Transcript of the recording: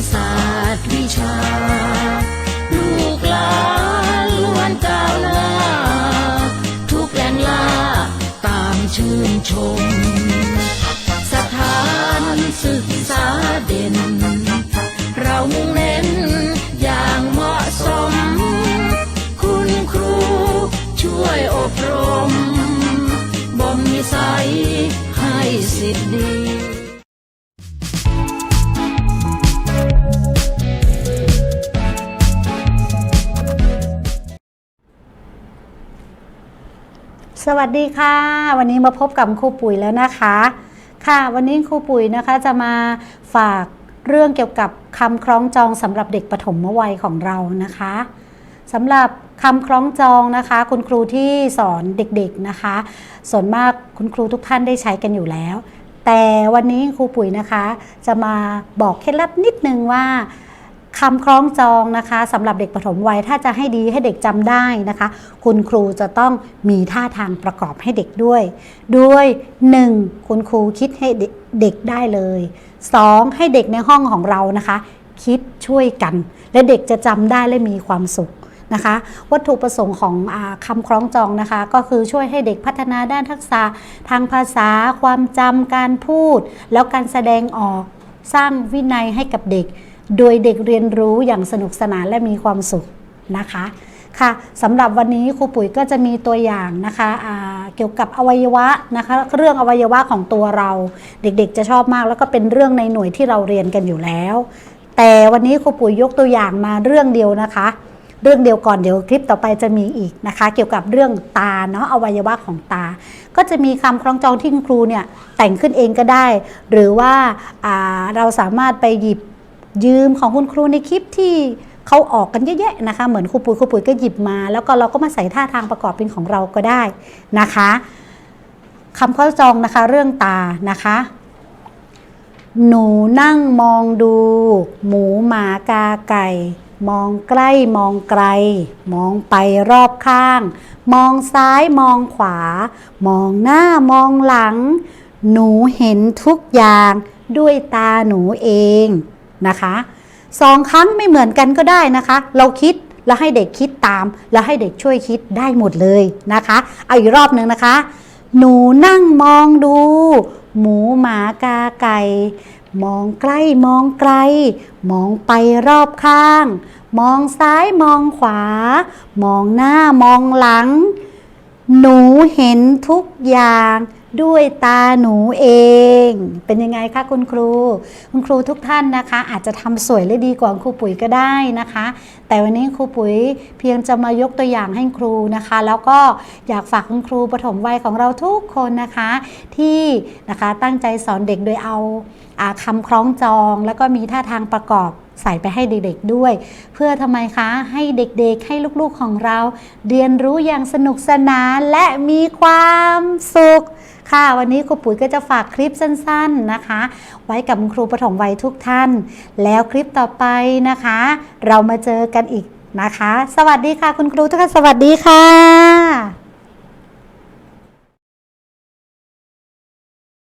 ประสาทวิชา ลูกหลานล้วนก้าวหน้า ทุกแรงล่าต่างชื่นชม สถานศึกษาเด่น เรามุ่งเน้นอย่างเหมาะสม คุณครูช่วยอบรมบ่มนิสัยให้สิทธิ์ดี สวัสดีค่ะ วันนี้มาพบกับครูปุ๋ยแล้วนะคะ ค่ะ วันนี้ครูปุ๋ยนะคะจะมาฝากเรื่องเกี่ยวกับคำคล้องจองสำหรับเด็กปฐมวัยของเรานะคะสำหรับคำคล้องจองนะคะ คุณครูที่สอนเด็กๆนะคะ ส่วนมากคุณครูทุกท่านได้ใช้กันอยู่แล้ว แต่วันนี้ครูปุ๋ยนะคะ จะมาบอกเคล็ดลับนิดนึงว่า คำคล้องจองนะคะสำหรับเด็กปฐมวัยถ้าจะให้ดีให้เด็กจำได้นะคะ คุณครูจะต้องมีท่าทางประกอบให้เด็กด้วย ด้วย 1. คุณครูคิดให้เด็กได้เลย 2. ให้เด็กในห้องของเรานะคะ คิดช่วยกัน และเด็กจะจำได้และมีความสุขนะคะวัตถุประสงค์ของอคำคล้องจองนะคะ ก็คือช่วยให้เด็กพัฒนาด้านทักษะทางภาษาความจำการพูด แล้วการแสดงออกสร้างวินัยให้กับเด็ก โดยเด็กเรียนรู้อย่างสนุกสนานและมีความสุขนะคะค่ะสำหรับวันนี้ครูปุ๋ยก็จะมีตัวอย่างนะคะเกี่ยวกับอวัยวะนะคะเรื่องอวัยวะของตัวเราเด็กๆ จะชอบมากแล้วก็เป็นเรื่องในหน่วยที่เราเรียนกันอยู่แล้ว แต่วันนี้ครูปุ๋ยยกตัวอย่างมาเรื่องเดียวนะคะ เรื่องเดียวก่อนเดี๋ยวคลิปต่อไปจะมีอีกนะคะ เกี่ยวกับเรื่องตาเนาะอวัยวะของตา ก็จะมีคำคล้องจองที่ครูเนี่ยแต่งขึ้นเองก็ได้ หรือว่าเราสามารถไปหยิบ ยืมของคุณครูในคลิปที่เขาออกกันเยอะแยะนะคะ เหมือนครูปุ๋ยครูปุ๋ยก็หยิบมา แล้วก็เราก็มาใส่ท่าทางประกอบเป็นของเราก็ได้นะคะคำข้อจองนะคะเรื่องตานะคะ หนูนั่งมองดู หมูหมากาไก่ มองใกล้มองไกล มองไปรอบข้าง มองซ้ายมองขวา มองหน้ามองหลัง หนูเห็นทุกอย่างด้วยตาหนูเอง นะคะสองครั้งไม่เหมือนกันก็ได้นะคะ เราคิดแล้วให้เด็กคิดตาม แล้วให้เด็กช่วยคิดได้หมดเลยนะคะเอาอีกรอบหนึ่งนะคะ หนูนั่งมองดู หมูหมากาไก่ มองใกล้มองไกล มองไปรอบข้าง มองซ้ายมองขวา มองหน้ามองหลัง หนูเห็นทุกอย่าง ด้วยตาหนูเอง เป็นยังไงคะคุณครู คุณครูทุกท่านนะคะ อาจจะทำสวยและดีกว่าครูปุ๋ยก็ได้นะคะ แต่วันนี้ครูปุ๋ยเพียงจะมายกตัวอย่างให้ครูนะคะ แล้วก็อยากฝากคุณครูปฐมวัยของเราทุกคนนะคะ ที่นะคะตั้งใจสอนเด็กโดยเอาอาคำคล้องจอง แล้วก็มีท่าทางประกอบ ใส่ไปให้เด็กๆด้วย เพื่อทำไมคะให้เด็กๆให้ลูกๆของเรา เรียนรู้อย่างสนุกสนานและมีความสุขค่ะ วันนี้ครูปุ๋ยก็จะฝากคลิปสั้นๆนะคะ ไว้กับครูปฐมวัยทุกท่าน แล้วคลิปต่อไปนะคะ เรามาเจอกันอีกนะคะ สวัสดีค่ะคุณครูทุกท่านสวัสดีค่ะ